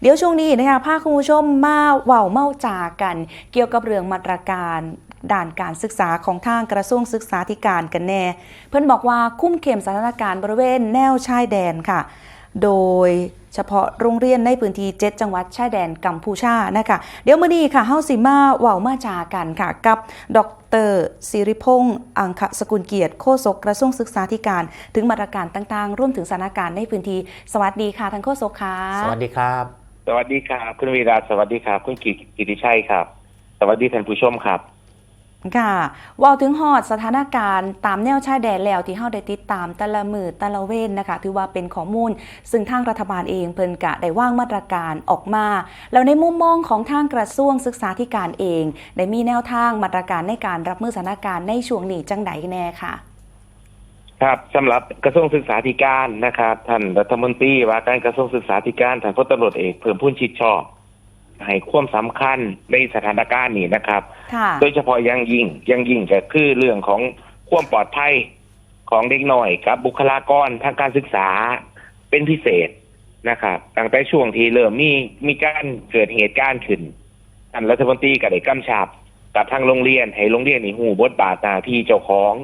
เดี๋ยวช่วงนี้นะคะพาคุณผู้ชมมาเว้าเมาจากัน เกี่ยวกับเรื่องมาตรการด่านการศึกษาของทางกระทรวงศึกษาธิการกันแน่ เพื่อนบอกว่าคุ้มเข้มสถานการณ์บริเวณแนวชายแดนค่ะ โดยเฉพาะโรงเรียนในพื้นที่7จังหวัดชายแดนกัมพูชานะคะ เดี๋ยวมื้อนี้ค่ะเฮาสิมาเว้ามาจากันค่ะ กับดรสิริพงษ์อังคสกุลเกียรติโฆษกกระทรวงศึกษาธิการ ถึงมาตรการต่างๆ ร่วมถึงสถานการณ์ในพื้นที่สวัสดีค่ะท่านโฆษกค่ะสวัสดีครับ สวัสดีครับ คุณวีระสวัสดีครับ คุณกิกิติชัยครับ สวัสดีท่านผู้ชมครับ ค่ะว่าถึงฮอดสถานการณ์ตามแนวชายแดนแล้วที่เฮาได้ติดตามแต่ละมือแต่ละเว้นนะคะ ถือว่าเป็นข้อมูล ซึ่งทางรัฐบาลเองเพิ่นกะได้ว่างมาตรการออกมา แล้วในมุมมองของทางกระทรวงศึกษาธิการเอง ได้มีแนวทางมาตรการในการรับมือสถานการณ์ในช่วงนี้จังใดแน่ค่ะ ครับสำหรับกระทรวงศึกษาธิการนะครับท่านรัฐมนตรีว่าการกระทรวงศึกษาธิการท่านพลตำรวจเอกเพิ่มพูนชิดชอบให้ความสำคัญในสถานการณ์นี้นะครับค่ะโดยเฉพาะอยังยิ่งอยังยิ่งก็คือเรื่องของความปลอดภัยของเด็กหน่อยกับบุคลากรทางการศึกษาเป็นพิเศษนะครับตั้งแต่ช่วงที่เริ่มมีมีการเกิดเหตุการณ์ขึ้นท่านรัฐมนตรีก็ได้กำชับกับทางโรงเรียนให้โรงเรียนนี่หูบทบาทหน้าที่เจ้าของ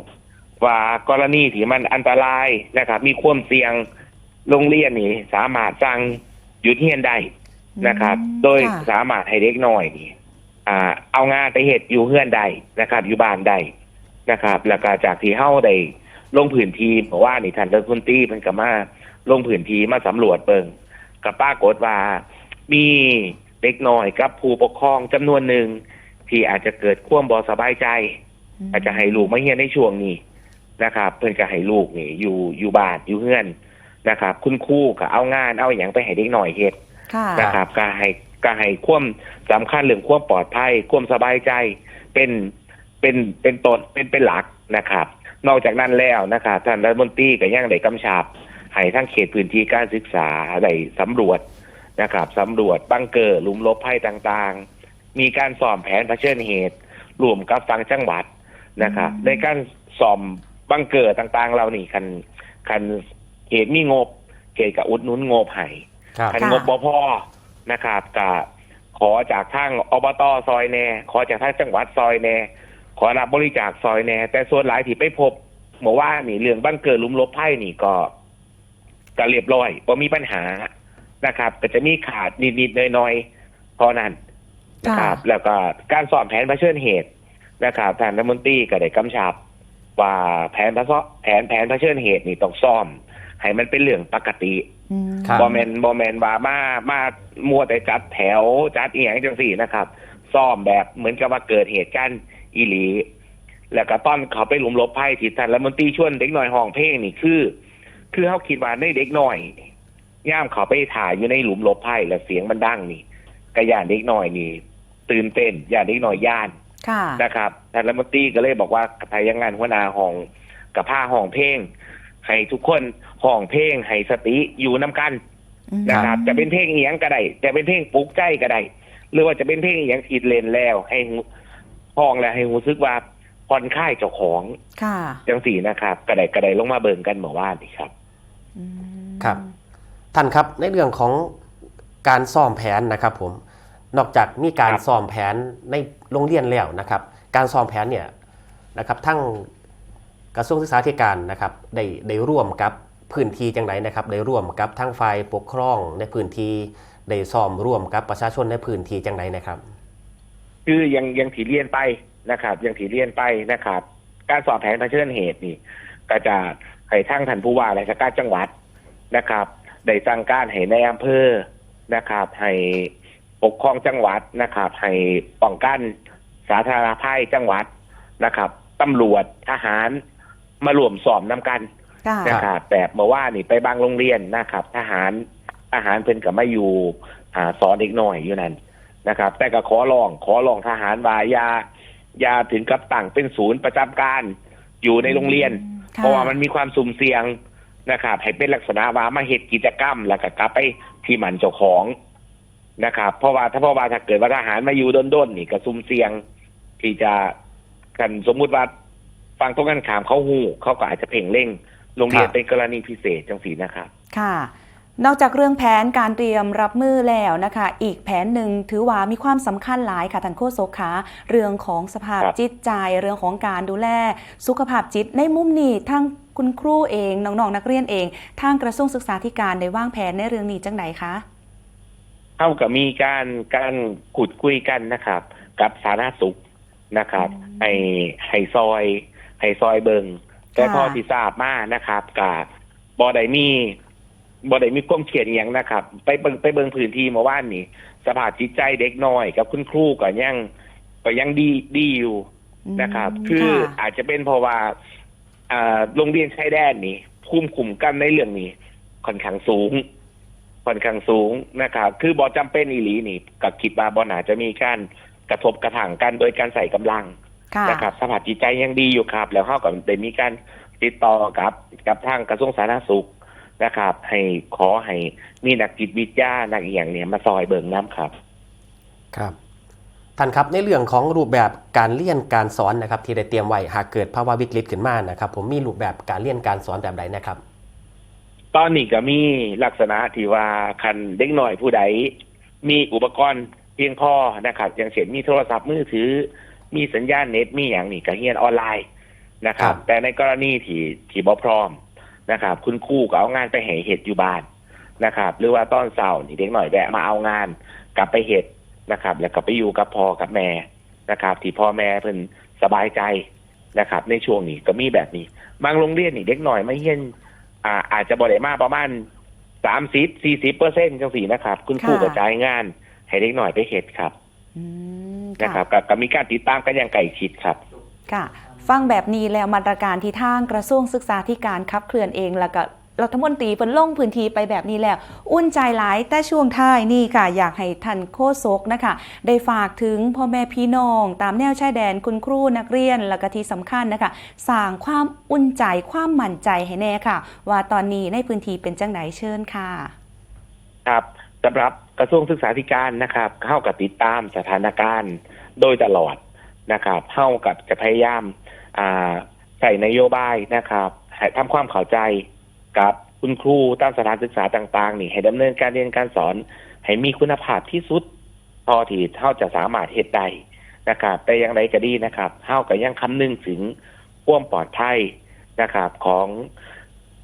ว่ากรณีที่มันอันตรายนะครับ มีความเสี่ยงโรงเรียนนี่สามารถสั่งหยุดเรียนได้นะครับอืมโดยค่ะสามารถให้เด็กน้อยนี่อ่า เอางานไปเหตุอยู่เฮือนใดนะครับ อยู่บ้านใดนะครับ แล้วก็จากที่เฮาได้ลงพื้นที่เพราะว่านี่ท่านรัฐมนตรีเพิ่นก็มาลงพื้นที่มาสำรวจเบิงกับปรากฏว่ามีเด็กน้อยกับผู้ปกครองจำนวนหนึ่งที่อาจจะเกิดความบ่สบายใจ อาจจะให้ลูกมาเฮียนในช่วงนี้ นะครับเพื่อนก็ให้ลูกนี่อยู่อยู่บ้านอยู่เฮือนนะครับ คุณครูก็เอางานเอาอย่างไปให้เด็กหน่อยเฮ็ดค่ะนะครับก็ให้ก็ให้ความสำคัญเรื่องความปลอดภัยความสบายใจเป็นเป็นเป็นตนเป็นเป็นหลักนะครับ นอกจากนั้นแล้วนะครับท่านรัฐมนตรีก็ยังได้กำชับให้ทั้งเขตพื้นที่การศึกษาได้สำรวจนะครับสำรวจบังเกอร์หลุมหลบภัยต่างๆ มีการสอบแผนเผชิญเหตุรวมกับฟังจังหวัดนะครับอืมในการสอม บังเกอร์ต่างๆ เรานี่คันคันเขตมีงบเขตกับอุดหนุนงบให้ครับคันค่ะงบบ่พอนะครับก็ขอจากทางอบตซอยแน่ ขอจากทางจังหวัดซอยแน่ ขอรับบริจาคซอยแน่ แต่ส่วนหลายที่ไปพบเมื่อว่านี่เรื่องบังเกิดหลุมลบไพ่นี่ก็ก็เรียบร้อยบ่มีปัญหานะครับ ก็จะมีขาดนิดๆหน่อยๆเท่านั้นนะครับ แล้วก็การสอบแผนเผชิญเหตุนะครับท่านรัฐมนตรีก็ได้กำชับ ว่าแผนเผชิญแผนแผนเผชิญเหตุนี่ต้องซ่อม ให้มันเป็นเรื่องปกติอืมครับ บอแมนบอแมนว่ามามามัวแต่จัดแถวจัดเอียงจังสี่นะครับ ซ่อมแบบเหมือนกับว่าเกิดเหตุการณ์อีหลี แล้วก็ต้อนเขาไปหลุมหลบภัยที่ท่านรัฐมนตรีชวนเด็กน้อยห้องเพลงนี่คือ คือเขาคิดว่าในเด็กน้อยย่ามเขาไปถ่ายอยู่ในหลุมหลบภัยแล้วเสียงมันดังนี่กระยานเด็กน้อยนี่ ตื่นเต้นย่านเด็กน้อยย่าน ค่ะ นะครับท่านรัฐมนตรีก็เลยบอกว่าทายังงานหัวหน้าห้องกับผ้าห้องเพลงให้ทุกคนห้องเพลงให้สติอยู่น้กันอืมนะครับ จะเป็นเพลงเอียงก็ได้จะเป็นเพลงปลุกใจก็ได้หรือว่าจะเป็นเพลงเอียงผิดเลนแล้ว ให้หูห้องแล้วให้หูซึกว่าผ่อนคลายเจ้าของค่ะจังสี่นะครับกระไดกระไดลงมาเบิ่งกันเมื่อวานนี่ครับอืมครับ ท่านครับในเรื่องของการซ่อมแผนนะครับผม นอกจากมีการครับซ่อมแผนในโรงเรียนแล้วนะครับ การซ่อมแผนเนี่ยนะครับทั้งกระทรวงศึกษาธิการนะครับได้ได้ร่วมกับพื้นที่จังไหนนะครับได้ร่วมกับทั้งฝ่ายปกครองในพื้นที่ได้ซ่อมร่วมกับประชาชนในพื้นที่จังไหนนะครับ คือยังยังถีเรียนไปนะครับ ยังถีเรียนไปนะครับ การสอบแผนเผชิญเหตุนี่ก็จะให้ทั้งท่านผู้ว่าราชการจังหวัดนะครับได้สั่งการให้ในอำเภอนะครับให้ ปกครองจังหวัดนะครับให้ป้องกันสาธารณภัยจังหวัดนะครับตำรวจทหารมารวมสอบน้ำกันค่ะนะครับแบบเมื่อว่านี่ไปบางโรงเรียนนะครับ ทหารทหารเพิ่นกับมาอยู่อ่าสอนเด็กน้อยอยู่นั่นนะครับ แต่ก็ขอลองขอลองทหารว่าอย่าอย่าถึงกับตั้งเป็นศูนย์ประจำการอยู่ในโรงเรียนค่ะเพราะว่ามันมีความสุ่มเสี่ยงนะครับให้เป็นลักษณะว่ามาเหตุกิจกรรมแล้วก็กลับไปที่หมันเจ้าของ นะครับ เพราะว่าถ้าเพราะว่าถ้าเกิดว่าทหารมาอยู่ด้นๆนี่ก็สุ่มเสี่ยง ที่จะกันสมมุติว่าฟังตรงกันขามเขาหูเขาก็อาจจะเพ่งเร่งโรงเรียนครับเป็นกรณีพิเศษจังสีนะครับค่ะนอกจากเรื่องแผนการเตรียมรับมือแล้วนะคะ อีกแผนหนึ่งถือว่ามีความสำคัญหลายค่ะท่านโฆษกขาเรื่องของสภาพครับจิตใจ เรื่องของการดูแลสุขภาพจิตในมุมนี้ทั้งคุณครูเองน้องๆนักเรียนเองทางกระทรวงศึกษาธิการได้วางแผนในเรื่องนี้จังไหนคะ เท่ากับมีการการขุดคุยกันนะครับ กับสาธารณสุขนะครับอืมไอ้ไฮซอยไฮซอยเบิงแต่ค่ะพอที่ทราบมานะครับกับบอไดมีบอไดมีความเขียนอหย่างนะครับ ไปเบิงไปเบิงพื้นที่เมื่อวานนี้สภาพจิตใจเด็กน้อย กับคุณครูก็ยังก็ยังดีดีอยู่นะครับมคือค่ะอาจจะเป็นเพราะว่าอ่าโรงเรียนชายแดนนี่คุ้มคุมกันในเรื่องนี้ค่อนข้างสูง ค่อนข้างสูงนะครับคือบอจำเป็นอีหลีนี่กับคิดว่าบอนาจะมีการกระทบกระทั่งกันโดยการใส่กำลังค่ะนะครับสภาพจิตใจยังดีอยู่ครับ แล้วเขาก็ได้มีการติดต่อกับกับทางกระทรวงสาธารณสุขนะครับ ให้ขอให้มีนักจิตวิทยานักอหย่างเนี่ยมาซอยเบิ่งน้ำครับ ครับท่านครับในเรื่องของรูปแบบการเรียนการสอนนะครับ ที่ได้เตรียมไว้หากเกิดภาวะวิกฤตขึ้นมานะครับ ผมมีรูปแบบการเรียนการสอนแบบใดนะครับ ตอนนี้ก็มีลักษณะที่ว่าคันเด็กหน่อยผู้ใด มีอุปกรณ์เพียงพอนะครับ อย่างเช่นมีโทรศัพท์มือถือ มีสัญญาณเน็ตมีอย่างนี้ก็เรียนออนไลน์นะครับครับแต่ในกรณีที่ที่บ่พร้อมนะครับ คุณครูก็เอางานไปให้เหตุอยู่บ้านนะครับ หรือว่าตอนเช้านี่เด็กหน่อยแวะมาเอางานกลับไปเหตุนะครับ แล้วก็ไปอยู่กับพ่อกับแม่นะครับ ที่พ่อแม่เพิ่นสบายใจนะครับ ในช่วงนี้ก็มีแบบนี้ บางโรงเรียนนี่เด็กหน่อยไม่เฮียน อ่าอาจจะบริมาประมาณสามสิบสี่สิบเปอร์เซ็นต์จังสี่นะครับ คุณครูค่ะกระจายงาน ให้เด็กหน่อยไปเห็ดครับอืมนะค่ะครับกับกับมีการติดตามกันอย่างใกล้ชิดครับ ค่ะ ฟังแบบนี้แล้วมาตรการที่ทางกระทรวงศึกษาธิการขับเคลื่อนเองแล้วก็ รัฐมนตรีเพิ่นลงพื้นที่ไปแบบนี้แล้ว อุ่นใจหลายแต่ช่วงท้ายนี่ค่ะ อยากให้ท่านโฆษกนะคะ ได้ฝากถึงพ่อแม่พี่น้อง ตามแนวชายแดนคุณครูนักเรียนแล้วก็ที่สำคัญนะคะสร้างความอุ่นใจความมั่นใจให้แน่ค่ะ ว่าตอนนี้ในพื้นที่เป็นจังไหนเชิญค่ะ ครับสำหรับกระทรวงศึกษาธิการนะครับ เข้ากับติดตามสถานการณ์โดยตลอดนะครับเข้ากับจะพยายามใส่นโยบายนะครับทำความเข้าใจ กับคุณครูตามสถานศึกษาต่าง ๆ นี่ให้ดำเนินการเรียนการสอน ให้มีคุณภาพที่สุดพอที่เท่าจะสามารถเหตุใดนะครับแต่อย่างไรก็ดีนะครับเท่ากับยังคำนึงถึงความปลอดภัยนะครับ ของ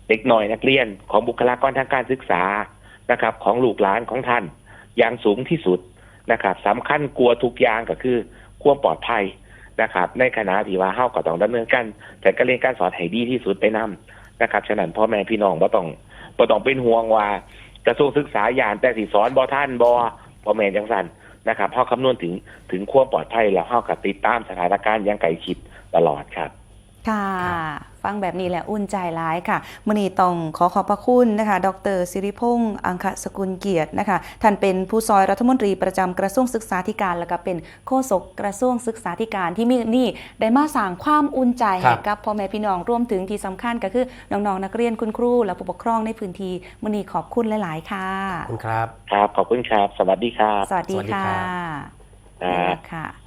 เด็กหน่อยนักเรียนของบุคลากรทางการศึกษานะครับ ของลูกหลานของท่านอย่างสูงที่สุดนะครับสำคัญกลัวทุกอย่างก็คือความปลอดภัยนะครับ ในขณะที่ว่าเฮาก็ต้องดำเนินการแต่การเรียนการสอนให้ดีที่สุดไปนํ นะครับฉะนั้นพ่อแม่พี่น้องบ่ต้องบ่ต้องเป็นห่วงว่ากระทรวงศึกษาย่านแต่สิสอนบ่ท่านบ่พ่อแม่จังซั่นนะครับเฮาคำนวณถึงถึงความปลอดภัยแล้วเฮาก็ติดตามสถานการณ์อย่างใกล้ชิดตลอดครับ ค่ะ ฟังแบบนี้แหละอุ่นใจร้ายค่ะมื่อนี้ต้องขอขอบพระคุณนะคะ ดรสิริพงษ์อังคสกุลเกียรตินะคะ ท่านเป็นผู้ซอยรัฐมนตรีประจำกระทรวงศึกษาธิการ แล้วก็เป็นโฆษกกระทรวงศึกษาธิการที่มีนี่ได้มาสร้างความอุ่นใจครัให้บกับพ่อแม่พี่น้องรวมถึงที่สำคัญก็คือน้องๆนักเรียนคุณครู และผู้ปกครองในพื้นที่มื่อนี้ขอบคุณหลาย ๆ ค่ะขอบคุณครับครับขอบคุณครับ สวัสดีครับ สวัสดีสวัสดีค่ะครับครับค่ะ